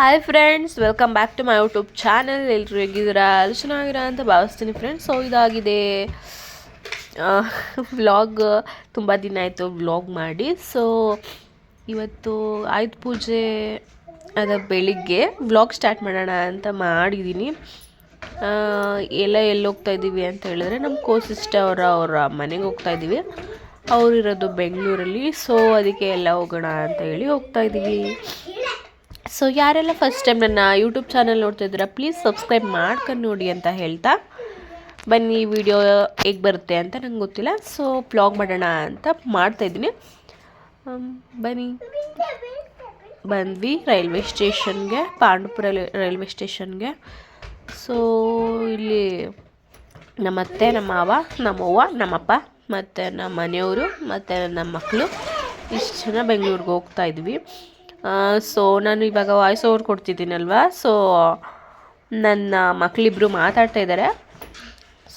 Hi friends welcome back to my YouTube channel ಎಲ್ಲರೂ ಹೇಗಿದ್ದೀರಾ? ಎಲ್ಲ ಚೆನ್ನಾಗಿರ ಅಂತ ಭಾವಿಸ್ತೀನಿ ಫ್ರೆಂಡ್ಸ್ ಸೊ ಇದಾಗಿದೆ ವ್ಲಾಗ್ ತುಂಬ ದಿನ ಆಯಿತು ವ್ಲಾಗ್ ಮಾಡಿ. ಸೊ ಇವತ್ತು ಆಯುಧ ಪೂಜೆ ಅದ ಬೆಳಿಗ್ಗೆ. ವ್ಲಾಗ್ ಸ್ಟಾರ್ಟ್ ಮಾಡೋಣ ಅಂತ ಮಾಡಿದ್ದೀನಿ ಎಲ್ಲ ಎಲ್ಲಿ ಹೋಗ್ತಾ ಇದ್ದೀವಿ ಅಂತ ಹೇಳಿದ್ರೆ ನಮ್ಮ ಕೋ ಸಿಸ್ಟರ್ ಅವರ ಅವರ ಮನೆಗೆ ಹೋಗ್ತಾ ಇದ್ದೀವಿ. ಅವರಿರೋದು ಬೆಂಗಳೂರಲ್ಲಿ. ಸೊ ಅದಕ್ಕೆ ಎಲ್ಲ ಹೋಗೋಣ ಅಂತ ಹೇಳಿ ಹೋಗ್ತಾ ಇದ್ದೀವಿ. ಸೊ ಯಾರೆಲ್ಲ ಫಸ್ಟ್ ಟೈಮ್ ನನ್ನ ಯೂಟ್ಯೂಬ್ ಚಾನಲ್ ನೋಡ್ತಾ ಇದ್ದೀರಾ ಪ್ಲೀಸ್ ಸಬ್ಸ್ಕ್ರೈಬ್ ಮಾಡ್ಕೊಂಡು ನೋಡಿ ಅಂತ ಹೇಳ್ತಾ. ಬನ್ನಿ ವಿಡಿಯೋ ಹೇಗೆ ಬರುತ್ತೆ ಅಂತ ನಂಗೆ ಗೊತ್ತಿಲ್ಲ. ಸೊ ಬ್ಲಾಗ್ ಮಾಡೋಣ ಅಂತ ಮಾಡ್ತಾಯಿದ್ದೀನಿ ಬನ್ನಿ. ಬಂದ್ವಿ ರೈಲ್ವೆ ಸ್ಟೇಷನ್ಗೆ, ಪಾಂಡುಪುರ ರೈಲ್ವೆ ಸ್ಟೇಷನ್ಗೆ. ಸೊ ಇಲ್ಲಿ ನಮ್ಮ ಅತ್ತೆ ನಮ್ಮ ಮಾವ ನಮ್ಮವ್ವ, ನಮ್ಮಪ್ಪ, ಮತ್ತು ನಮ್ಮ ಮನೆಯವರು ಮತ್ತು ನಮ್ಮ ಮಕ್ಕಳು ಇಷ್ಟು ಜನ ಬೆಂಗಳೂರಿಗೆ ಹೋಗ್ತಾ ಇದ್ವಿ. ಸೊ ನಾನು ಇವಾಗ ವಾಯ್ಸ್ ಓವರ್ ಕೊಡ್ತಿದ್ದೀನಲ್ವಾ? ಸೊ ನನ್ನ ಮಕ್ಕಳಿಬ್ರು ಮಾತಾಡ್ತಾ ಇದ್ದಾರೆ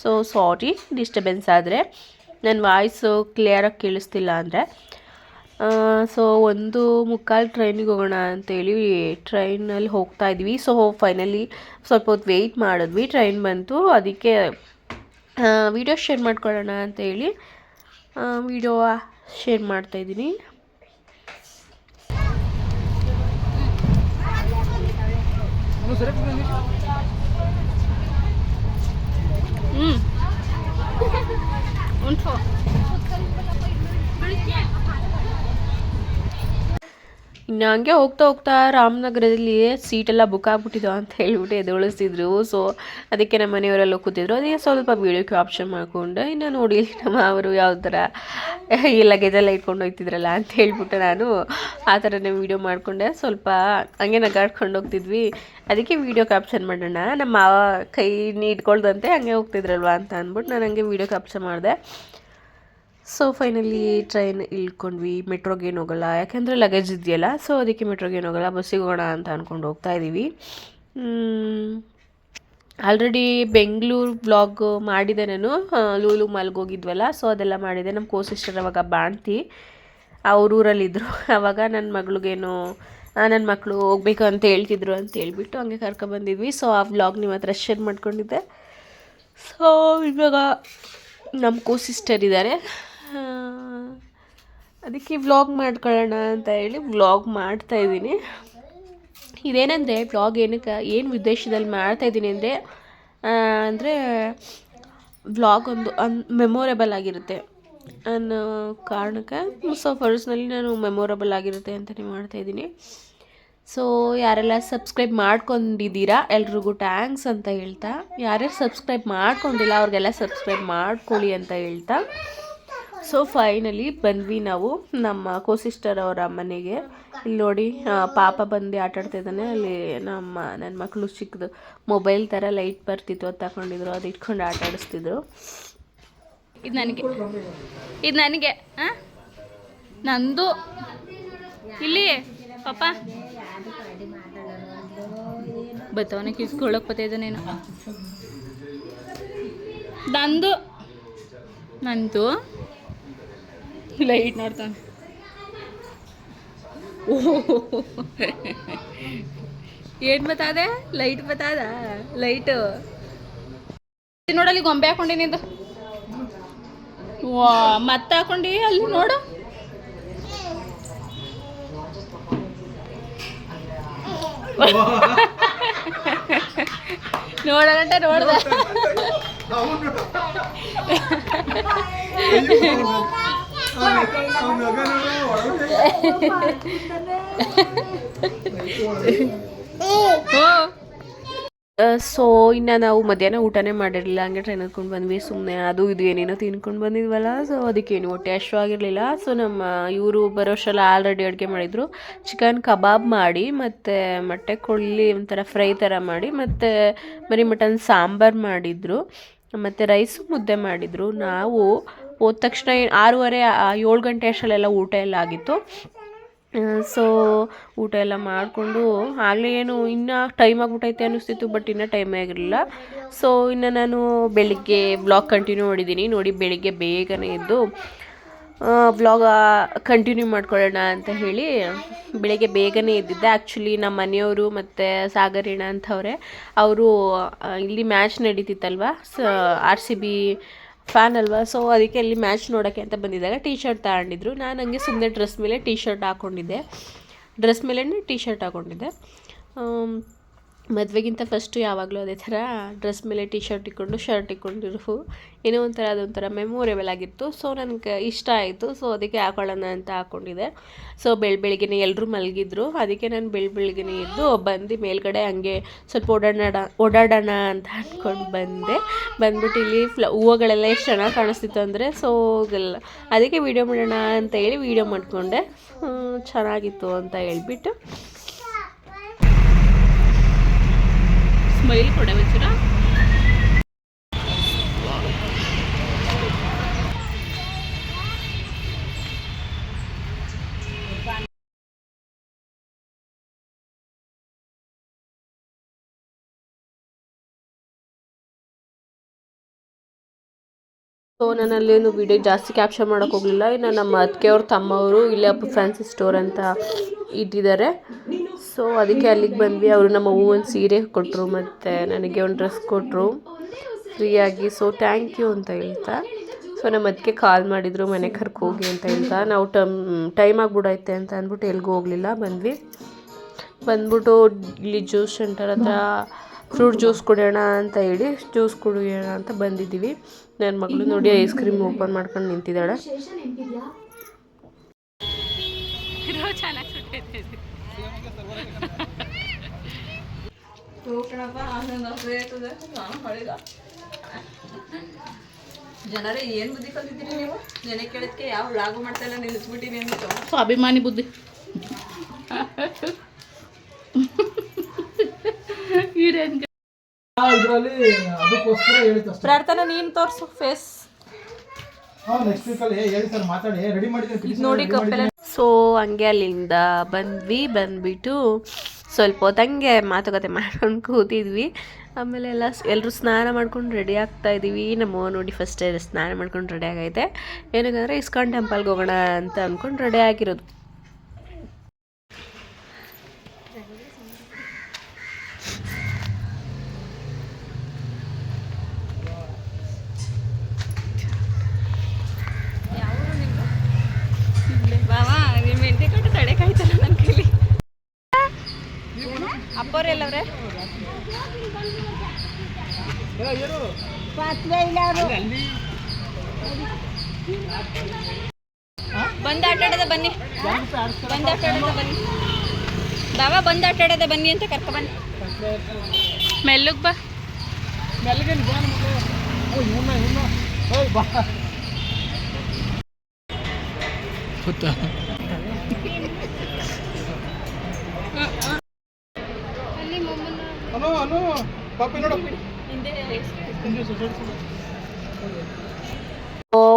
ಸೊ ಸಾರಿ ಡಿಸ್ಟರ್ಬೆನ್ಸ್ ಆದರೆ. ನನ್ನ ವಾಯ್ಸು ಕ್ಲಿಯರಾಗಿ ಕೇಳಿಸ್ತಿಲ್ಲ ಅಂದರೆ. ಸೊ ಒಂದು ಮುಕ್ಕಾಲು ಟ್ರೈನಿಗೆ ಹೋಗೋಣ ಅಂತೇಳಿ ಟ್ರೈನಲ್ಲಿ ಹೋಗ್ತಾ ಇದ್ವಿ. ಸೊ ಫೈನಲಿ ಸ್ವಲ್ಪ ಹೊತ್ತು ವೆಯ್ಟ್ ಮಾಡಿದ್ವಿ. ಟ್ರೈನ್ ಬಂತು. ಅದಕ್ಕೆ ವಿಡಿಯೋ ಶೇರ್ ಮಾಡ್ಕೊಳ್ಳೋಣ ಅಂತೇಳಿ ವಿಡಿಯೋ ಶೇರ್ ಮಾಡ್ತಾಯಿದ್ದೀನಿ ಹ್ಞೂ ಉಂಟು ಇನ್ನು ಹಂಗೆ ಹೋಗ್ತಾ ಹೋಗ್ತಾ ರಾಮನಗರದಲ್ಲಿ ಸೀಟೆಲ್ಲ ಬುಕ್ ಆಗ್ಬಿಟ್ಟಿದ್ದು ಅಂತ ಹೇಳ್ಬಿಟ್ಟು ಎದುಳಿಸಿದ್ರು ಸೊ ಅದಕ್ಕೆ ನಮ್ಮ ಮನೆಯವರೆಲ್ಲ ಕೂತಿದ್ರು. ಅದಕ್ಕೆ ಸ್ವಲ್ಪ ವೀಡಿಯೋ ಆಪ್ಷನ್ ಮಾಡಿಕೊಂಡು ಇನ್ನು ನೋಡಿ ನಮ್ಮ ಅವರು ಯಾವ ಥರ ಈ ಲಗೇಜೆಲ್ಲ ಇಟ್ಕೊಂಡು ಹೋಗ್ತಿದ್ರಲ್ಲ ಅಂತ ಹೇಳ್ಬಿಟ್ಟು ನಾನು ಆ ಥರನೇ ವೀಡಿಯೋ ಮಾಡಿಕೊಂಡೆ. ಸ್ವಲ್ಪ ಹಂಗೆ ನಗಾಡ್ಕೊಂಡು ಹೋಗ್ತಿದ್ವಿ. ಅದಕ್ಕೆ ವೀಡಿಯೋ ಕ್ಯಾಪ್ಷನ್ ಮಾಡೋಣ. ನಮ್ಮ ಕೈ ಇಟ್ಕೊಳ್ದಂತೆ ಹಂಗೆ ಹೋಗ್ತಿದ್ರಲ್ವ ಅಂತ ಅಂದ್ಬಿಟ್ಟು ನಾನು ಹಂಗೆ ವೀಡಿಯೋ ಕ್ಯಾಪ್ಷನ್ ಮಾಡಿದೆ. ಸೊ ಫೈನಲಿ ಟ್ರೈನ್ ಇಳ್ಕೊಂಡ್ವಿ. ಮೆಟ್ರೋಗೆ ಏನು ಹೋಗಲ್ಲ. ಯಾಕೆಂದರೆ ಲಗೇಜ್ ಇದೆಯಲ್ಲ ಸೊ ಅದಕ್ಕೆ ಮೆಟ್ರೋಗೆ ಏನು ಹೋಗಲ್ಲ. ಬಸ್ಸಿಗೆ ಹೋಗೋಣ ಅಂತ ಅಂದ್ಕೊಂಡು ಹೋಗ್ತಾ ಇದ್ದೀವಿ ಆಲ್ರೆಡಿ ಬೆಂಗಳೂರು ಬ್ಲಾಗ್ ಮಾಡಿದೆ ನಾನು. ಲೂಲು ಮಲ್ಗೆ ಹೋಗಿದ್ವಲ್ಲ ಸೊ ಅದೆಲ್ಲ ಮಾಡಿದೆ. ನಮ್ಮ ಕೋ ಸಿಸ್ಟರ್ ಅವಾಗ ಬಾಣ್ತಿ ಅವರೂರಲ್ಲಿದ್ದರು ಆವಾಗ ನನ್ನ ಮಗಳಿಗೇನು ನನ್ನ ಮಕ್ಕಳು ಹೋಗ್ಬೇಕು ಅಂತ ಹೇಳ್ತಿದ್ರು ಅಂತ ಹೇಳ್ಬಿಟ್ಟು ಹಂಗೆ ಕರ್ಕೊಬಂದಿದ್ವಿ ಸೊ ಆ ವ್ಲಾಗ್ ನಿಮ್ಮ ಹತ್ರ ಶೇರ್ ಮಾಡ್ಕೊಂಡಿದ್ದೆ. ಸೊ ಇವಾಗ ನಮ್ಮ ಕೋ ಸಿಸ್ಟರ್ ಇದ್ದಾರೆ ಅದಕ್ಕೆ ವ್ಲಾಗ್ ಮಾಡ್ಕೊಳ್ಳೋಣ ಅಂತ ಹೇಳಿ ವ್ಲಾಗ್ ಮಾಡ್ತಾ ಇದ್ದೀನಿ. ಇದೇನೆಂದರೆ ವ್ಲಾಗ್ ಏನಕ್ಕೆ, ಏನು ಉದ್ದೇಶದಲ್ಲಿ ಮಾಡ್ತಾ ಇದ್ದೀನಿ ಅಂದರೆ ಅಂದರೆ ವ್ಲಾಗ್ ಒಂದು ಅನ್ ಮೆಮೊರೇಬಲ್ ಆಗಿರುತ್ತೆ. ಅನ್ನೋ ಕಾರಣಕ್ಕೆ ಸೊ ಪರ್ಸ್ನಲಿ ನಾನು ಮೆಮೊರೇಬಲ್ ಆಗಿರುತ್ತೆ ಅಂತಲೇ ಮಾಡ್ತಾಯಿದ್ದೀನಿ ಸೊ ಯಾರೆಲ್ಲ ಸಬ್ಸ್ಕ್ರೈಬ್ ಮಾಡ್ಕೊಂಡಿದ್ದೀರಾ, ಎಲ್ರಿಗೂ ಟ್ಯಾಂಕ್ಸ್ ಅಂತ ಹೇಳ್ತಾ. ಯಾರ್ಯಾರು ಸಬ್ಸ್ಕ್ರೈಬ್ ಮಾಡ್ಕೊಂಡಿಲ್ಲ, ಅವ್ರಿಗೆಲ್ಲ ಸಬ್ಸ್ಕ್ರೈಬ್ ಮಾಡ್ಕೊಳ್ಳಿ ಅಂತ ಹೇಳ್ತಾ. ಸೊ ಫೈನಲಿ ಬಂದ್ವಿ ನಾವು ನಮ್ಮ ಕೋ ಸಿಸ್ಟರ್ ಅವರ ಮನೆಗೆ. ಇಲ್ಲಿ ನೋಡಿ ಪಾಪ ಬಂದು ಆಟ ಅಲ್ಲಿ ನಮ್ಮ ನನ್ನ ಮಕ್ಕಳು ಚಿಕ್ಕದು ಮೊಬೈಲ್ ಥರ ಲೈಟ್ ಬರ್ತಿತ್ತು ಅದು ತಗೊಂಡಿದ್ರು. ಅದು ಇಟ್ಕೊಂಡು ಆಟ ಆಡಿಸ್ತಿದ್ರು ಇದು ನನಗೆ ಇದು ನನಗೆ ಹಾಂ ನಂದು? ಇಲ್ಲಿ, ಪಾಪ. ಬತ್ತವನ ಕಿಸ್ಕೊಳ್ಳೋಕೆ ಬತ್ತೈದ ನೀನು ನಂದು? ನಂದು? ಲೈಟ್ ನೋಡ್ತಾನೆ ಏನು ಬತ್ತಾದೆ ಲೈಟ್ ಬತ್ತಾದ ಲೈಟು ನೋಡಲ್ಲಿ ಗೊಂಬೆ ಹಾಕೊಂಡಿನಿಂದು ವಾ ಮತ್ತೆ ಹಾಕೊಂಡಿ? ಅಲ್ಲಿ ನೋಡು. ನೋಡಗಂಟ ನೋಡ್ದ. ಸೊ ಇನ್ನು ನಾವು ಮಧ್ಯಾಹ್ನ ಊಟನೇ ಮಾಡಿರಲಿಲ್ಲ. ಹಂಗೆ ಟ್ರೈನ್ ಹತ್ಕೊಂಡು ಬಂದ್ವಿ. ಸುಮ್ಮನೆ ಅದು, ಇದು ಏನೇನೋ ತಿನ್ಕೊಂಡು ಬಂದಿದ್ವಲ್ಲ. ಸೊ ಅದಕ್ಕೇನು ಹೊಟ್ಟೆ ಅಷ್ಟು ಆಗಿರಲಿಲ್ಲ. ಸೊ ನಮ್ಮ ಇವರು ಬರೋಷ್ಟೆಲ್ಲ ಆಲ್ರೆಡಿ ಅಡುಗೆ ಮಾಡಿದರು. ಚಿಕನ್ ಕಬಾಬ್ ಮಾಡಿ, ಮತ್ತು ಮೊಟ್ಟೆ ಕೊಳ್ಳಿ ಒಂಥರ ಫ್ರೈ ಥರ ಮಾಡಿ, ಮತ್ತು ಬರೀ ಮಟನ್ ಸಾಂಬಾರು ಮಾಡಿದರು. ಮತ್ತು ರೈಸು ಮುದ್ದೆ ಮಾಡಿದರು. ನಾವು ಹೋದ ತಕ್ಷಣ ಆರೂವರೆ ಏಳು ಗಂಟೆ ಅಷ್ಟರಲ್ಲೆಲ್ಲ ಊಟ ಎಲ್ಲ ಆಗಿತ್ತು. ಸೊ ಊಟ ಎಲ್ಲ ಮಾಡಿಕೊಂಡು ಆಗಲೇ ಏನು ಇನ್ನೂ ಟೈಮ್ ಆಗಿಬಿಟ್ಟೈತೆ ಅನ್ನಿಸ್ತಿತ್ತು ಬಟ್ ಇನ್ನೂ ಟೈಮೇ ಆಗಿರಲಿಲ್ಲ. ಸೊ ಇನ್ನು ನಾನು ಬೆಳಿಗ್ಗೆ ಬ್ಲಾಗ್ ಕಂಟಿನ್ಯೂ ಮಾಡಿದ್ದೀನಿ ನೋಡಿ, ಬೆಳಿಗ್ಗೆ ಬೇಗನೆ ಎದ್ದು ವ್ಲಾಗ ಕಂಟಿನ್ಯೂ ಮಾಡ್ಕೊಳ್ಳೋಣ ಅಂತ ಹೇಳಿ ಬೆಳಗ್ಗೆ ಬೇಗನೆ ಇದ್ದಿದ್ದೆ ಆ್ಯಕ್ಚುಲಿ ನಮ್ಮ ಮನೆಯವರು ಮತ್ತು ಸಾಗರಿಣ ಅಂಥವ್ರೆ ಅವರು ಇಲ್ಲಿ ಮ್ಯಾಚ್ ನಡೀತಿತ್ತಲ್ವ? ಸ ಆರ್ ಸಿ ಬಿ ಫ್ಯಾನ್ ಅಲ್ವಾ? ಸೊ ಅದಕ್ಕೆ ಅಲ್ಲಿ ಮ್ಯಾಚ್ ನೋಡೋಕ್ಕೆ ಅಂತ ಬಂದಿದ್ದಾಗ ಟೀ ಶರ್ಟ್ ತಗೊಂಡಿದ್ರು. ನಾನು ಹಂಗೆ ಸುಮ್ಮನೆ ಡ್ರೆಸ್ ಮೇಲೆ ಟೀ ಶರ್ಟ್ ಹಾಕ್ಕೊಂಡಿದ್ದೆ ಡ್ರೆಸ್ ಮೇಲೇ ಟೀ ಶರ್ಟ್ ಹಾಕ್ಕೊಂಡಿದ್ದೆ ಆಮ್, ಮದುವೆಗಿಂತ ಫಸ್ಟು ಯಾವಾಗಲೂ ಅದೇ ಥರ ಡ್ರೆಸ್ ಮೇಲೆ ಟಿ ಶರ್ಟ್ ಇಟ್ಕೊಂಡು ಶರ್ಟ್ ಇಟ್ಕೊಂಡಿರು ಏನೋ ಒಂಥರ ಅದೊಂಥರ ಮೆಮೊರೇಬಲ್ ಆಗಿತ್ತು. ಸೊ ನನಗೆ ಇಷ್ಟ ಆಯಿತು. ಸೊ ಅದಕ್ಕೆ ಹಾಕೊಳ್ಳೋಣ ಅಂತ ಹಾಕ್ಕೊಂಡಿದ್ದೆ ಸೊ ಬೆಳ್, ಬೆಳಿಗ್ಗೆನೆ ಎಲ್ಲರೂ ಮಲಗಿದ್ರು. ಅದಕ್ಕೆ ನಾನು ಬೆಳ, ಬೆಳಿಗ್ಗೆನೆ ಇದ್ದು ಬಂದು ಮೇಲ್ಗಡೆ ಹಂಗೆ ಸ್ವಲ್ಪ ಓಡಾಡೋಣ ಓಡಾಡೋಣ ಅಂತ ಅಂದ್ಕೊಂಡು ಬಂದೆ. ಬಂದ್ಬಿಟ್ಟು ಇಲ್ಲಿ ಫ್ಲ ಹೂವುಗಳೆಲ್ಲ ಎಷ್ಟು ಚೆನ್ನಾಗಿ ಕಾಣಿಸ್ತಿತ್ತು ಅಂದರೆ ಸೊ ಅದಕ್ಕೆ ವೀಡಿಯೋ ಮಾಡೋಣ ಅಂತ ಹೇಳಿ ವೀಡಿಯೋ ಮಾಡಿಕೊಂಡೆ. ಚೆನ್ನಾಗಿತ್ತು ಅಂತ ಹೇಳ್ಬಿಟ್ಟು. ಸ್ಮೈಲ್ ಕೊಡೆ ಒಂಚೂರ. ಸೊ ನಾನು ವಿಡಿಯೋ ಜಾಸ್ತಿ ಕ್ಯಾಪ್ಚರ್ ಮಾಡೋಕ್ಕೋಗಲಿಲ್ಲ ಇನ್ನು ನಮ್ಮ ಅದಕ್ಕೆ ಅವ್ರ ತಮ್ಮವರು ಇಲ್ಲೇ ಫ್ಯಾನ್ಸಿ ಸ್ಟೋರ್ ಅಂತ ಇಟ್ಟಿದ್ದಾರೆ. ಸೊ ಅದಕ್ಕೆ ಅಲ್ಲಿಗೆ ಬಂದ್ವಿ. ಅವರು ನಮ್ಮ ಹೂ ಒಂದು ಸೀರೆ ಕೊಟ್ಟರು ಮತ್ತು ನನಗೆ ಒಂದು ಡ್ರೆಸ್ ಕೊಟ್ಟರು ಫ್ರೀಯಾಗಿ. ಸೊ ಥ್ಯಾಂಕ್ ಯು ಅಂತ ಹೇಳ್ತಾ. ಸೊ ನಮ್ಮ ಅದಕ್ಕೆ ಕಾಲ್ ಮಾಡಿದರು ಮನೆ ಕರ್ಕೋಗಿ ಹೋಗಿ ಅಂತ ಹೇಳ್ತಾ. ನಾವು ಟಮ್ ಟೈಮ್ ಆಗಿಬಿಡೈತೆ ಅಂತ ಅಂದ್ಬಿಟ್ಟು ಎಲ್ಗೂ ಹೋಗಲಿಲ್ಲ. ಬಂದ್ವಿ. ಬಂದ್ಬಿಟ್ಟು ಇಲ್ಲಿ ಜ್ಯೂಸ್ ಸೆಂಟರ್ ಹತ್ರ ಫ್ರೂಟ್ ಜ್ಯೂಸ್ ಕುಡಿಯೋಣ ಅಂತ ಹೇಳಿ ಜ್ಯೂಸ್ ಕುಡಿಯೋಣ ಅಂತ ಬಂದಿದ್ದೀವಿ. ನನ್ನ ಮಗಳು ನೋಡಿ ಐಸ್ ಕ್ರೀಮ್ ಓಪನ್ ಮಾಡ್ಕೊಂಡು ನಿಂತಿದ್ದಾಳೆ. ಜನರೇ ಏನು ಬುದ್ಧಿ ಕಲ್ತಿದ್ದೀರಿ ನೀವು? ಜನ ಕೇಳಿದ್ಕೆ ಯಾವ ಲಾಗು ಮಾಡ್ತಾ ಇಲ್ಲ ನಿಲ್ಲಿಸ್ಬಿಟ್ಟಿನಿ ಅಂದ್ಬಿಟ್ಟು. ಸ್ವಾಭಿಮಾನಿ ಬುದ್ಧಿ. ಪ್ರಾರ್ಥನೆ ನೀನು ತೋರಿಸು ಫೇಸ್. ಹಾಂ ನೆಕ್ಸ್ಟ್ ವೀಕಲ್ಲಿ ಹೇಳಿ ಸರ್ ಮಾತಾಡಿ ರೆಡಿ ಮಾಡಿದ್ದೀನಿ ನೋಡಿ ಕಪ್ಪೆಲ್ಲ ಸೊ, ಹಂಗೆ ಅಲ್ಲಿಂದ ಬಂದ್ವಿ, ಬಂದ್ಬಿಟ್ಟು ಸ್ವಲ್ಪ ಹೊತ್ತು ಹಂಗೆ ಮಾತುಕತೆ ಮಾಡ್ಕೊಂಡು ಕೂತಿದ್ವಿ. ಆಮೇಲೆ ಎಲ್ಲ ಎಲ್ಲರೂ ಸ್ನಾನ ಮಾಡ್ಕೊಂಡು ರೆಡಿ ಆಗ್ತಾ ಇದ್ದೀವಿ ನಮ್ಮ ನೋಡಿ ಫಸ್ಟ್ ಸ್ನಾನ ಮಾಡ್ಕೊಂಡು ರೆಡಿ ಆಗೈತೆ. ಏನಕ್ಕಂದರೆ ಇಸ್ಕಾನ್ ಟೆಂಪಲ್ಗೆ ಹೋಗೋಣ ಅಂತ ಅಂದ್ಕೊಂಡು ರೆಡಿ ಆಗಿರೋದು. ಎಲ್ಲವ್ರೆ ಬಂದು ಆಟ ಆಡೋದ ಬನ್ನಿ. ಬಂದ ಆಟಾಡದ ಬನ್ನಿ. ಬಾಬಾ ಬಂದ ಆಟಾಡದ ಬನ್ನಿ ಅಂತ ಕರ್ಕ ಬನ್ನಿ. ಮೆಲ್ಲಗ್ ಬಾ. ಮೆಲ್ಗೆ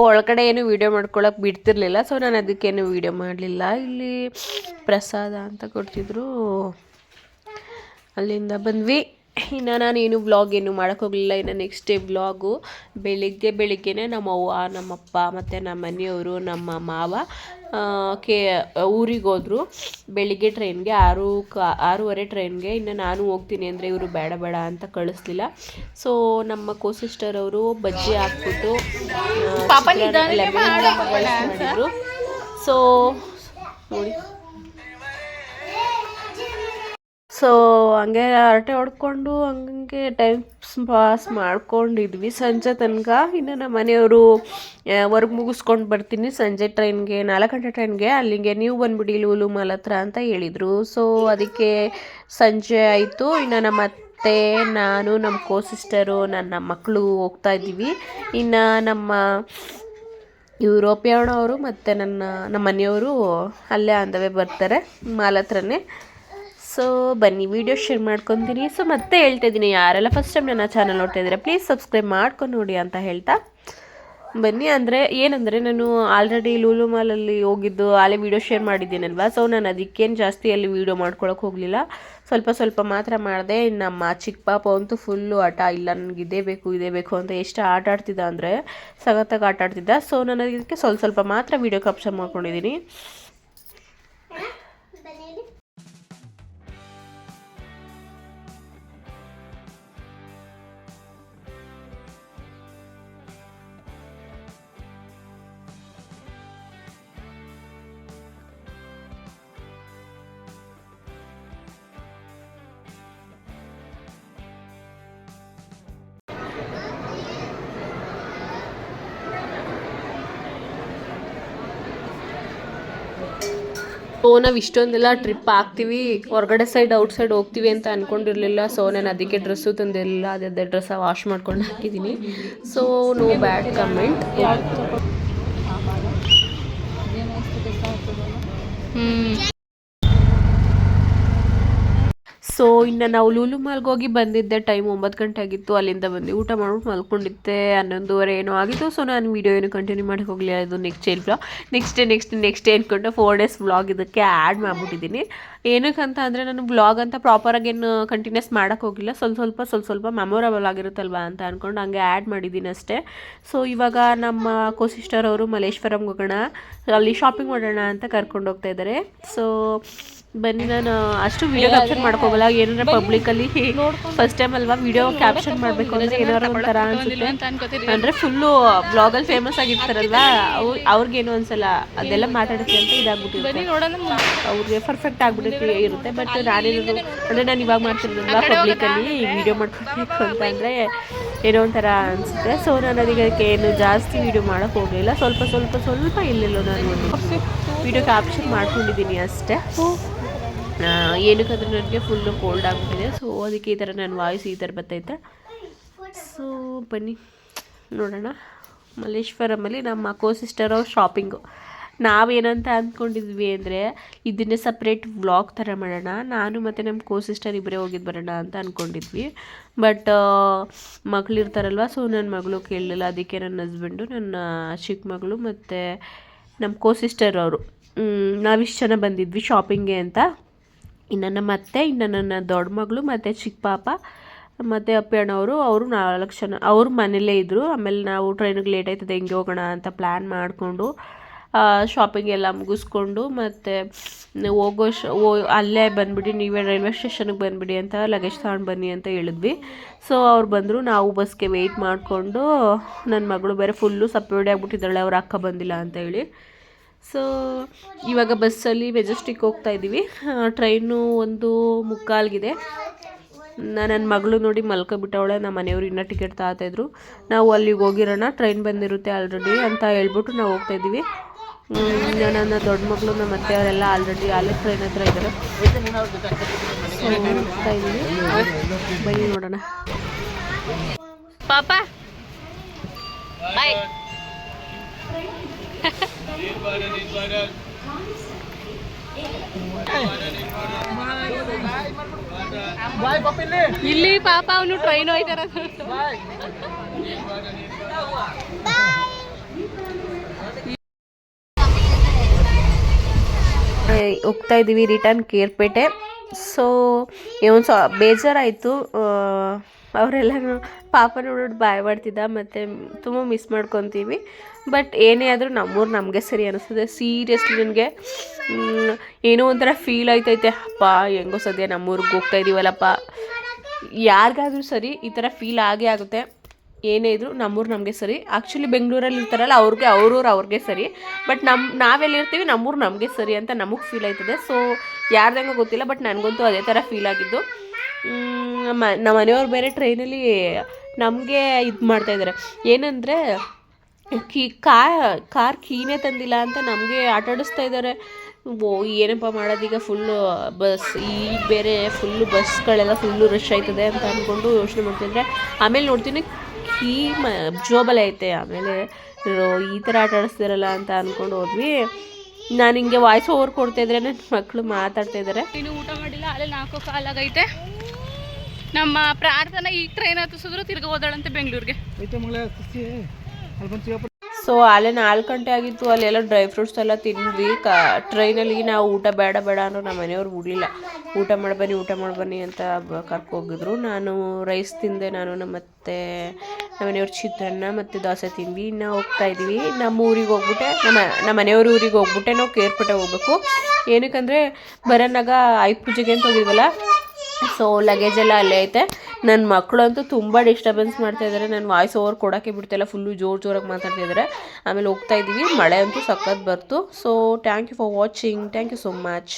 ಒಳಗಡೆ ಏನು ವಿಡಿಯೋ ಮಾಡ್ಕೊಳಕ್ಕೆ ಬಿಡ್ತಿರ್ಲಿಲ್ಲ. ಸೊ ನಾನು ಅದಕ್ಕೇನು ವೀಡಿಯೋ ಮಾಡಲಿಲ್ಲ. ಇಲ್ಲಿ ಪ್ರಸಾದ ಅಂತ ಕೊಡ್ತಿದ್ರು. ಅಲ್ಲಿಂದ ಬಂದ್ವಿ. ಇನ್ನು ನಾನೇನು ವ್ಲಾಗ್ ಏನು ಮಾಡೋಕ್ಕೋಗಲಿಲ್ಲ ಇನ್ನು ನೆಕ್ಸ್ಟ್ ಡೇ ವ್ಲಾಗು ಬೆಳಿಗ್ಗೆ ಬೆಳಿಗ್ಗೆನೆ ನಮ್ಮ ಅವ್ವ ನಮ್ಮಪ್ಪ ಮತ್ತು ನಮ್ಮ ಮನೆಯವರು ನಮ್ಮ ಮಾವ ಕೆ ಊರಿಗೆ ಹೋದರು. ಬೆಳಿಗ್ಗೆ ಟ್ರೈನ್ಗೆ ಆರು ಕಾ ಆರೂವರೆ ಟ್ರೈನ್ಗೆ ಇನ್ನು ನಾನು ಹೋಗ್ತೀನಿ ಅಂದರೆ ಇವರು ಬೇಡ ಬೇಡ ಅಂತ ಕಳಿಸ್ಲಿಲ್ಲ. ಸೊ ನಮ್ಮ ಕೋ ಸಿಸ್ಟರ್ ಅವರು ಬಜ್ಜಿ ಹಾಕ್ಬಿಟ್ಟು. ಮಾಡಿದ್ರು. ಸೊ ನೋಡಿ. ಸೊ ಹಂಗೆ ಹರಟೆ ಹೊಡ್ಕೊಂಡು ಹಂಗೆ ಟೈಮ್ ಪಾಸ್ ಮಾಡ್ಕೊಂಡಿದ್ವಿ. ಸಂಜೆ ತನಕ. ಇನ್ನು ನಮ್ಮ ಮನೆಯವರು ವರ್ಕ್ ಮುಗಿಸ್ಕೊಂಡು ಬರ್ತೀನಿ. ಸಂಜೆ ಟ್ರೈನ್ಗೆ ನಾಲ್ಕು ಗಂಟೆ ಟ್ರೈನ್ಗೆ ಅಲ್ಲಿಗೆ ನೀವು ಬಂದ್ಬಿಡಿ, ಲೂಲು ಮಾಲ್ ಹತ್ರ ಅಂತ ಹೇಳಿದರು. ಸೊ ಅದಕ್ಕೆ ಸಂಜೆ ಆಯಿತು. ಇನ್ನು ನಮ್ಮ ಅತ್ತೆ, ನಾನು, ನಮ್ಮ ಕೋ ಸಿಸ್ಟರು ನನ್ನ ಮಕ್ಕಳು ಹೋಗ್ತಾ ಇದ್ದೀವಿ. ಇನ್ನು ನಮ್ಮ ಯುರೋಪಿಯನ್ ಮತ್ತು ನನ್ನ, ನಮ್ಮ ಮನೆಯವರು ಅಲ್ಲೇ ಅಂದವೇ ಬರ್ತಾರೆ ಮಾಲ್ ಹತ್ರನೇ ಸೊ ಬನ್ನಿ ವಿಡಿಯೋ ಶೇರ್ ಮಾಡ್ಕೊತೀನಿ. ಸೊ ಮತ್ತೆ ಹೇಳ್ತಾ ಇದ್ದೀನಿ, ಯಾರೆಲ್ಲ ಫಸ್ಟ್ ಟೈಮ್ ನನ್ನ ಚಾನಲ್ ನೋಡ್ತಾ ಇದ್ದೀರಾ ಪ್ಲೀಸ್ ಸಬ್ಸ್ಕ್ರೈಬ್ ಮಾಡ್ಕೊಂಡು ನೋಡಿ ಅಂತ ಹೇಳ್ತಾ. ಬನ್ನಿ, ಅಂದರೆ ಏನಂದರೆ ನಾನು ಆಲ್ರೆಡಿ ಲೂಲು ಮಾಲಲ್ಲಿ ಹೋಗಿದ್ದು, ಅಲ್ಲೇ ವೀಡಿಯೋ ಶೇರ್ ಮಾಡಿದ್ದೀನಲ್ವಾ? ಸೊ ನಾನು ಅದಕ್ಕೇನು ಜಾಸ್ತಿ ಅಲ್ಲಿ ವೀಡಿಯೋ ಮಾಡ್ಕೊಳಕ್ಕೆ ಹೋಗಲಿಲ್ಲ. ಸ್ವಲ್ಪ ಸ್ವಲ್ಪ ಮಾತ್ರ ಮಾಡಿದೆ. ನಮ್ಮ ಚಿಕ್ಕ ಪಾಪ ಅಂತೂ ಫುಲ್ಲು ಆಟ ಇಲ್ಲ, ನನಗೆ ಇದೇ ಬೇಕು ಇದೇ ಬೇಕು ಅಂತ ಎಷ್ಟು ಆಟ ಆಡ್ತಿದ್ದ ಅಂದರೆ ಸಖತ್ತಾಗಿ ಆಟ ಆಡ್ತಿದ್ದ. ಸೊ ನಾನು ಅದಕ್ಕೆ ಸ್ವಲ್ಪ ಸ್ವಲ್ಪ ಮಾತ್ರ ವೀಡಿಯೋ ಕ್ಯಾಪ್ಚರ್ ಮಾಡ್ಕೊಂಡಿದ್ದೀನಿ. ಸೊ ನಾವು ಇಷ್ಟೊಂದೆಲ್ಲ ಟ್ರಿಪ್ ಹಾಕ್ತೀವಿ ಹೊರಗಡೆ ಸೈಡ್ ಔಟ್ ಸೈಡ್ ಹೋಗ್ತೀವಿ ಅಂತ ಅಂದ್ಕೊಂಡಿರಲಿಲ್ಲ ಸೊ ನಾನು ಅದಕ್ಕೆ ಡ್ರೆಸ್ಸು ತಂದಿರಲಿಲ್ಲ. ಅದೇ ಡ್ರೆಸ್ ವಾಶ್ ಮಾಡ್ಕೊಂಡು ಹಾಕಿದ್ದೀನಿ so no bad comment so ಇನ್ನು ನಾವು ಲೂಲು ಮಾಲ್ಗೆ ಹೋಗಿ ಬಂದಿದ್ದೆ ಟೈಮ್ ಒಂಬತ್ತು ಗಂಟೆ ಆಗಿತ್ತು. ಅಲ್ಲಿಂದ ಬಂದು ಊಟ ಮಾಡ್ಬಿಟ್ಟು ಮಲ್ಕೊಂಡಿದ್ದೆ. ಹನ್ನೊಂದುವರೆ ಏನೋ ಆಗಿತ್ತು. ಸೊ ನಾನು ವೀಡಿಯೋ ಏನು ಕಂಟಿನ್ಯೂ ಮಾಡಿ ಹೋಗಲಿ ಅದು ನೆಕ್ಸ್ಟ್ ಏನ್ ಬ್ಲಾಗ್ ನೆಕ್ಸ್ಟ್ ನೆಕ್ಸ್ಟ್ ನೆಕ್ಸ್ಟ್ ಅಂದ್ಕೊಂಡು ಫೋರ್ ಡೇಸ್ ವ್ಲಾಗ್ ಇದಕ್ಕೆ ಆ್ಯಡ್ ಮಾಡಿಬಿಟ್ಟಿದ್ದೀನಿ. ಏನಕ್ಕಂತ ಅಂದರೆ ನಾನು ವ್ಲಾಗ್ ಅಂತ ಪ್ರಾಪರಾಗಿ ಏನು ಕಂಟಿನ್ಯೂಸ್ ಮಾಡೋಕ್ಕೆ ಹೋಗಿಲ್ಲ. ಸ್ವಲ್ಪ ಸ್ವಲ್ಪ ಸ್ವಲ್ಪ ಸ್ವಲ್ಪ ಮೆಮೊರಬಲ್ ಆಗಿರುತ್ತಲ್ವಾ ಅಂತ ಅಂದ್ಕೊಂಡು ಹಂಗೆ ಆ್ಯಡ್ ಮಾಡಿದ್ದೀನಿ ಅಷ್ಟೇ. ಸೊ ಇವಾಗ ನಮ್ಮ ಕೋ ಸಿಸ್ಟರ್ ಅವರು ಮಲ್ಲೇಶ್ವರಂಗೆ ಹೋಗೋಣ. ಅಲ್ಲಿ ಶಾಪಿಂಗ್ ಮಾಡೋಣ ಅಂತ ಕರ್ಕೊಂಡು ಹೋಗ್ತಾ ಇದ್ದಾರೆ. ಸೊ ಬನ್ನಿ ನಾನು ಅಷ್ಟು ವಿಡಿಯೋ ಕ್ಯಾಪ್ಚರ್ ಮಾಡ್ಕೋಗಲ್ಲ ಏನಾರ ಪಬ್ಲಿಕಲ್ಲಿ ಫಸ್ಟ್ ಟೈಮ್ ಅಲ್ವಾ ವಿಡಿಯೋ ಕ್ಯಾಪ್ಚರ್ ಮಾಡಬೇಕು ಅಂದರೆ ಏನಾರ ಒಂಥರ ಅನ್ಸುತ್ತೆ. ಅಂದರೆ ಫುಲ್ಲು ಬ್ಲಾಗಲ್ಲಿ ಫೇಮಸ್ ಆಗಿರ್ತಾರಲ್ವಾ? ಅವ್ರಿಗೆ ಅವ್ರಿಗೇನು ಅನ್ಸಲ್ಲ. ಅದೆಲ್ಲ ಮಾತಾಡುತ್ತೆ ಅಂತ ಇದಾಗ್ಬಿಟ್ಟಿರುತ್ತೆ. ಅವ್ರಿಗೆ ಪರ್ಫೆಕ್ಟ್ ಆಗ್ಬಿಡುತ್ತೆ ಇರುತ್ತೆ. ಬಟ್ ನಾನೇನು ಅಂದರೆ ನಾನು ಇವಾಗ ಮಾಡ್ತಿರೋದಲ್ವಾ ಪಬ್ಲಿಕಲ್ಲಿ ವಿಡಿಯೋ ಮಾಡ್ಕೊಬೇಕು ಅಂತ ಅಂದರೆ ಏನೋ ಒಂಥರ ಅನಿಸುತ್ತೆ. ಸೊ ನಾನು ಅದಕ್ಕೆ ಏನು ಜಾಸ್ತಿ ವಿಡಿಯೋ ಮಾಡೋಕ್ಕೆ ಹೋಗಲಿಲ್ಲ. ಸ್ವಲ್ಪ ಸ್ವಲ್ಪ ಸ್ವಲ್ಪ ಇಲ್ಲೆಲ್ಲೋ ನಾನು ಒಂದು ವಿಡಿಯೋ ಕ್ಯಾಪ್ಷನ್ ಮಾಡ್ಕೊಂಡಿದ್ದೀನಿ ಅಷ್ಟೇ. ಏನಕ್ಕಂದ್ರೆ ನನಗೆ ಫುಲ್ಲು ಕೋಲ್ಡ್ ಆಗಿಬಿಟ್ಟಿದೆ. ಸೊ ಅದಕ್ಕೆ ಈ ಥರ ನನ್ನ ವಾಯ್ಸ್ ಈ ಥರ ಬರ್ತೈತೆ ಸೊ ಬನ್ನಿ, ನೋಡೋಣ. ಮಲ್ಲೇಶ್ವರಮಲ್ಲಿ ನಮ್ಮ ಕೋ ಸಿಸ್ಟರ್ ಅವ್ರ ಶಾಪಿಂಗು ನಾವೇನಂತ ಅಂದ್ಕೊಂಡಿದ್ವಿ ಅಂದರೆ, ಇದನ್ನೇ ಸಪ್ರೇಟ್ ವ್ಲಾಗ್ ಥರ ಮಾಡೋಣ. ನಾನು ಮತ್ತು ನಮ್ಮ ಕೋ ಸಿಸ್ಟರ್ ಇಬ್ಬರೇ ಹೋಗಿದ್ದು ಬರೋಣ ಅಂತ ಅಂದ್ಕೊಂಡಿದ್ವಿ ಬಟ್ ಮಗಳಿರ್ತಾರಲ್ವ ಸೊ ನನ್ನ ಮಗಳು ಕೇಳಲಿಲ್ಲ. ಅದಕ್ಕೆ ನನ್ನ ಹಸ್ಬೆಂಡು ನನ್ನ ಚಿಕ್ಕ ಮಗಳು ಮತ್ತು ನಮ್ಮ ಕೋ ಸಿಸ್ಟರ್ ಅವರು. ನಾವಿಷ್ಟು ಜನ ಬಂದಿದ್ವಿ ಶಾಪಿಂಗ್ಗೆ ಅಂತ. ಇನ್ನು ನಮ್ಮ ಅತ್ತೆ, ಇನ್ನು ನನ್ನ ದೊಡ್ಡ ಮಗಳು ಮತ್ತು ಚಿಕ್ಕ ಪಾಪ, ಮತ್ತು ಅಪ್ಪಣ್ಣವರು ಅವರು ನಾಲ್ಕು ಜನ, ಅವ್ರ ಮನೇಲೇ ಇದ್ದರು ಆಮೇಲೆ ನಾವು ಟ್ರೈನಿಗೆ ಲೇಟ್ ಆಯ್ತದೆ, ಹೆಂಗೆ ಹೋಗೋಣ ಅಂತ ಪ್ಲ್ಯಾನ್ ಮಾಡಿಕೊಂಡು ಶಾಪಿಂಗ್ ಎಲ್ಲ ಮುಗಿಸ್ಕೊಂಡು, ಮತ್ತು ಹೋಗೋ ಶ ಓ ಅಲ್ಲೇ ಬಂದುಬಿಡಿ, ನೀವೇ ರೈಲ್ವೆ ಸ್ಟೇಷನ್ಗೆ ಬಂದುಬಿಡಿ ಅಂತ ಲಗೇಜ್ ತಗೊಂಡು ಬನ್ನಿ ಅಂತ ಹೇಳಿದ್ವಿ. ಸೊ ಅವ್ರು ಬಂದರು, ನಾವು ಬಸ್ಗೆ ವೆಯ್ಟ್ ಮಾಡಿಕೊಂಡು ನನ್ನ ಮಗಳು ಬೇರೆ ಫುಲ್ಲು ಸಪ್ರೇಟ್ ಆಗಿಬಿಟ್ಟಿದ್ದಾಳೆ, ಅವ್ರ ಅಕ್ಕ ಬಂದಿಲ್ಲ ಅಂತ ಹೇಳಿ. ಸೊ, ಇವಾಗ ಬಸ್ಸಲ್ಲಿ ಮೆಜೆಸ್ಟಿಕ್ ಹೋಗ್ತಾ ಇದ್ದೀವಿ. ಟ್ರೈನು ಒಂದು ಮುಕ್ಕಾಲ್ಗಿದೆ. ನನ್ನ ಮಗಳು ನೋಡಿ ಮಲ್ಕೊಬಿಟ್ಟವಳೆ ನಮ್ಮ ಮನೆಯವರು ಇನ್ನೂ ಟಿಕೆಟ್ ತಗೋತಾಯಿದ್ರು. ನಾವು ಅಲ್ಲಿಗೆ ಹೋಗಿರೋಣ ಟ್ರೈನ್ ಬಂದಿರುತ್ತೆ ಆಲ್ರೆಡಿ ಅಂತ ಹೇಳ್ಬಿಟ್ಟು ನಾವು ಹೋಗ್ತಾ ಇದ್ದೀವಿ. ನನ್ನ ದೊಡ್ಡ ಮಗಳು, ನಮ್ಮ ಮತ್ತೆ ಅವರೆಲ್ಲ ಆಲ್ರೆಡಿ ಅಲ್ಲೇ ಟ್ರೈನ್ ಹತ್ರ ಇದ್ದಾರೆ. ಹೋಗ್ತಾ ಬನ್ನಿ ನೋಡೋಣ. ಪಾಪ! ಬಾಯ್ ಇಲ್ಲಿ ಪಾಪ ಅವನು ಟ್ರೈನ್ ಹೋಯ್ತಾರ. ಹೋಗ್ತಾ ಇದ್ದೀವಿ ರಿಟರ್ನ್ ಕೇರ್ಪೇಟೆ. ಸೊ ಒಂದು ಸ್ವ ಬೇಜಾರಾಯಿತು. ಅವರೆಲ್ಲರೂ ಪಾಪ ನೋಡೋಡು ಬಾಯ್ ಮಾಡ್ತಿದ್ದ ಮತ್ತು ತುಂಬ ಮಿಸ್ ಮಾಡ್ಕೊತೀವಿ. ಬಟ್ ಏನೇ ಆದರೂ ನಮ್ಮೂರು ನಮಗೆ ಸರಿ ಅನಿಸ್ತದೆ ಸೀರಿಯಸ್ಲಿ ನನಗೆ ಏನೋ ಒಂಥರ ಫೀಲ್ ಆಯ್ತೈತೆ. ಅಪ್ಪ, ಹೆಂಗೋ ಸದ್ಯ ನಮ್ಮೂರಿಗೆ ಹೋಗ್ತಾ ಇದ್ದೀವಲ್ಲಪ್ಪ ಯಾರಿಗಾದ್ರೂ ಸರಿ ಈ ಥರ ಫೀಲ್ ಆಗೇ ಆಗುತ್ತೆ. ಏನೇ ಇದ್ರೂ ನಮ್ಮೂರು ನಮಗೆ ಸರಿ. ಆ್ಯಕ್ಚುಲಿ ಬೆಂಗಳೂರಲ್ಲಿ ಇರ್ತಾರಲ್ಲ, ಅವ್ರಿಗೆ ಅವ್ರವ್ರು ಅವ್ರಿಗೆ ಸರಿ. ಬಟ್ ನಮ್ಮ ನಾವೆಲ್ಲಿರ್ತೀವಿ, ನಮ್ಮೂರು ನಮಗೆ ಸರಿ ಅಂತ ನಮಗೆ ಫೀಲ್ ಆಯ್ತದೆ. ಸೊ ಯಾರ್ದಂಗೆ ಗೊತ್ತಿಲ್ಲ ಬಟ್ ನನಗಂತೂ ಅದೇ ಥರ ಫೀಲ್ ಆಗಿದ್ದು. ಮ್, ನಮ್ಮ ಮನೆಯವ್ರು ಬೇರೆ ಟ್ರೈನಲ್ಲಿ ನಮಗೆ ಇದು ಮಾಡ್ತಾಯಿದ್ದಾರೆ ಏನಂದರೆ ಕೀ ಕಾರ್ ಕೀನೇ ತಂದಿಲ್ಲ ಅಂತ ನಮಗೆ ಆಟಾಡಿಸ್ತಾ ಇದ್ದಾರೆ ಓ ಏನಪ್ಪ ಮಾಡೋದೀಗ ಫುಲ್ಲು ಬಸ್ ಈಗ ಬೇರೆ ಫುಲ್ಲು ಬಸ್ಗಳೆಲ್ಲ ಫುಲ್ಲು ರಶ್ ಆಯ್ತದೆ ಅಂತ ಅಂದ್ಕೊಂಡು ಯೋಚನೆ ಮಾಡ್ತಿದ್ರೆ ಆಮೇಲೆ ನೋಡ್ತೀನಿ ಕೀ ಮ ಜೋಬಲ್ ಐತೆ. ಆಮೇಲೆ ಈ ಥರ ಆಟ ಆಡಿಸ್ತಿರಲ್ಲ ಅಂತ ಅಂದ್ಕೊಂಡು ಹೋದ್ವಿ. ನಾನು ಹಿಂಗೆ ವಾಯ್ಸ್ ಓವರ್ ಕೊಡ್ತಾಯಿದ್ರೆ ನನ್ನ ಮಕ್ಕಳು ಮಾತಾಡ್ತಾ ಇದ್ದಾರೆ ಊಟ ಮಾಡಿಲ್ಲ ಅಲ್ಲೇ ನಾಲ್ಕು ಕಾಲಾಗೈತೆ. ನಮ್ಮ ಪ್ರಾರ್ಥನೆ ಈಗ ಟ್ರೈನ್ ಹತ್ತಿಸಿದ್ರು ತಿರ್ಗಿ ಹೋದಳಂತೆ ಬೆಂಗಳೂರಿಗೆ. ಸೊ ಅಲ್ಲೇ ನಾಲ್ಕು ಗಂಟೆ ಆಗಿತ್ತು ಅಲ್ಲೆಲ್ಲ ಡ್ರೈ ಫ್ರೂಟ್ಸ್ ಎಲ್ಲ ತಿಂದ್ವಿ. ಕ ಟ್ರೈನಲ್ಲಿ ನಾವು ಊಟ ಬೇಡ ಬೇಡ ಅನ್ನೋ ನಮ್ಮ ಮನೆಯವ್ರು ಬಿಡಲಿಲ್ಲ ಊಟ ಮಾಡ್ಬನ್ನಿ ಊಟ ಮಾಡಿ ಬನ್ನಿ ಅಂತ ಕರ್ಕೋಗಿದ್ರು. ನಾನು ರೈಸ್ ತಿಂದೆ ನಾನು ನಮ್ಮ ಮತ್ತೆ ನಮ್ಮ ಮನೆಯವ್ರ ಚಿತ್ರಾನ್ನ ಮತ್ತು ದೋಸೆ ತಿಂದ್ವಿ. ಇನ್ನು ಹೋಗ್ತಾ ಇದ್ದೀವಿ. ನಮ್ಮ ಊರಿಗೆ ಹೋಗ್ಬಿಟ್ಟೆ ನಮ್ಮ ನಮ್ಮ ಮನೆಯವ್ರ ಊರಿಗೆ ಹೋಗ್ಬಿಟ್ಟೆ. ನಾವು ಕೇರ್ಪಟ್ಟೆ ಹೋಗ್ಬೇಕು. ಏನಕ್ಕಂದರೆ ಬರೋನಾಗ ಆಯುಧ ಪೂಜೆಗೆ ಅಂತ ಹೋಗಿದ್ವಲ್ಲ ಸೊ ಲಗೇಜ್ ಎಲ್ಲ ಅಲ್ಲೇ ಐತೆ. ನನ್ನ ಮಕ್ಕಳಂತೂ ತುಂಬ ಡಿಸ್ಟರ್ಬೆನ್ಸ್ ಮಾಡ್ತಾ ಇದ್ದಾರೆ ನಾನು ವಾಯ್ಸ್ ಓವರ್ ಕೊಡೋಕ್ಕೆ ಬಿಡ್ತಿಲ್ಲ ಫುಲ್ಲು ಜೋರು ಜೋರಾಗಿ ಮಾತಾಡ್ತಾ ಇದ್ದಾರೆ ಆಮೇಲೆ ಹೋಗ್ತಾ ಇದ್ದೀವಿ ಮಳೆ ಅಂತೂ ಸಖತ್ ಬರ್ತು. So thank you for watching thank you so much